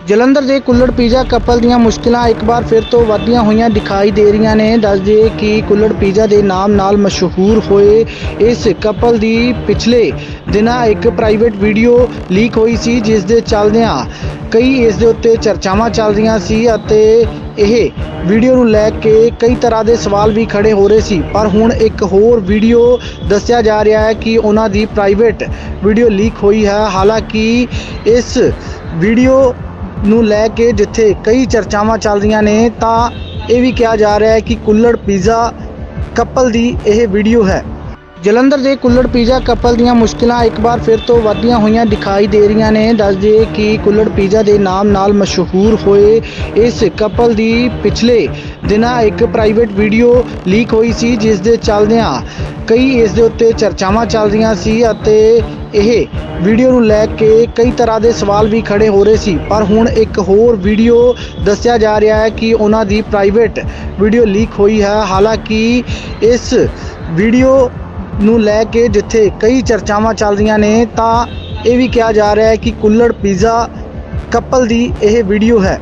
ਜਲੰਧਰ ਦੇ ਕੁੱਲੜ pizza couple ਦੀਆਂ ਮੁਸ਼ਕਿਲਾਂ ਇੱਕ ਵਾਰ ਫਿਰ ਤੋਂ ਵਧੀਆਂ ਹੋਈਆਂ ਦਿਖਾਈ ਦੇ ਰਹੀਆਂ ਨੇ। ਦੱਸ ਦਈਏ ਕਿ ਕੁੱਲੜ ਪੀਜ਼ਾ ਦੇ ਨਾਮ ਨਾਲ ਮਸ਼ਹੂਰ ਹੋਏ ਇਸ ਕਪਲ ਦੀ ਪਿਛਲੇ ਦਿਨਾਂ ਇੱਕ ਪ੍ਰਾਈਵੇਟ ਵੀਡੀਓ ਲੀਕ ਹੋਈ ਸੀ, ਜਿਸ ਦੇ ਚੱਲਦਿਆਂ ਕਈ ਇਸ ਦੇ ਉੱਤੇ ਚਰਚਾਵਾਂ ਚੱਲ ਰਹੀਆਂ ਸੀ ਅਤੇ ਇਹ ਵੀਡੀਓ ਨੂੰ ਲੈ ਕੇ ਕਈ ਤਰ੍ਹਾਂ ਦੇ ਸਵਾਲ ਵੀ ਖੜੇ ਹੋ ਰਹੇ ਸੀ। ਪਰ ਹੁਣ ਇੱਕ ਹੋਰ ਵੀਡੀਓ ਦੱਸਿਆ ਜਾ ਰਿਹਾ ਹੈ ਕਿ ਉਹਨਾਂ ਦੀ ਪ੍ਰਾਈਵੇਟ ਵੀਡੀਓ ਲੀਕ ਹੋਈ ਹੈ। ਹਾਲਾਂਕਿ ਇਸ ਵੀਡੀਓ ਨੂੰ ਲੈ ਕੇ ਜਿੱਥੇ ਕਈ ਚਰਚਾਵਾਂ ਚੱਲ ਰਹੀਆਂ ਨੇ, ਤਾਂ ਇਹ ਵੀ ਕਿਹਾ ਜਾ ਰਿਹਾ ਹੈ ਕਿ ਕੁੱਲੜ ਪੀਜ਼ਾ ਕਪਲ ਦੀ ਇਹ ਵੀਡੀਓ ਹੈ। ਜਲੰਧਰ ਦੇ ਕੁੱਲੜ ਪੀਜ਼ਾ ਕਪਲ ਦੀਆਂ ਮੁਸ਼ਕਿਲਾਂ ਇੱਕ ਵਾਰ ਫਿਰ ਤੋਂ ਵਧੀਆਂ ਹੋਈਆਂ ਦਿਖਾਈ ਦੇ ਰਹੀਆਂ ਨੇ। ਦੱਸ ਦਈਏ ਕਿ ਕੁੱਲੜ ਪੀਜ਼ਾ ਦੇ ਨਾਮ ਨਾਲ ਮਸ਼ਹੂਰ ਹੋਏ ਇਸ ਕਪਲ ਦੀ ਪਿਛਲੇ ਦਿਨਾਂ ਇੱਕ ਪ੍ਰਾਈਵੇਟ ਵੀਡੀਓ ਲੀਕ ਹੋਈ ਸੀ, ਜਿਸ ਦੇ ਚੱਲਦਿਆਂ ਕਈ ਇਸ ਦੇ ਉੱਤੇ ਚਰਚਾਵਾਂ ਚੱਲ ਰਹੀਆਂ ਸੀ ਅਤੇ ਇਹ ਵੀਡੀਓ ਨੂੰ ਲੈ ਕੇ ਕਈ ਤਰ੍ਹਾਂ ਦੇ ਸਵਾਲ ਵੀ ਖੜੇ ਹੋ ਰਹੇ ਸੀ। ਪਰ ਹੁਣ ਇੱਕ ਹੋਰ ਵੀਡੀਓ ਦੱਸਿਆ ਜਾ ਰਿਹਾ ਹੈ ਕਿ ਉਹਨਾਂ ਦੀ ਪ੍ਰਾਈਵੇਟ ਵੀਡੀਓ ਲੀਕ ਹੋਈ ਹੈ। ਹਾਲਾਂਕਿ ਇਸ ਵੀਡੀਓ ਨੂੰ ਲੈ ਕੇ ਜਿੱਥੇ ਕਈ ਚਰਚਾਵਾਂ ਚੱਲ ਰਹੀਆਂ ਨੇ, ਤਾਂ ਇਹ ਵੀ ਕਿਹਾ ਜਾ ਰਿਹਾ ਹੈ ਕਿ ਕੁੱਲੜ ਪੀਜ਼ਾ ਕਪਲ ਦੀ ਇਹ ਵੀਡੀਓ ਹੈ।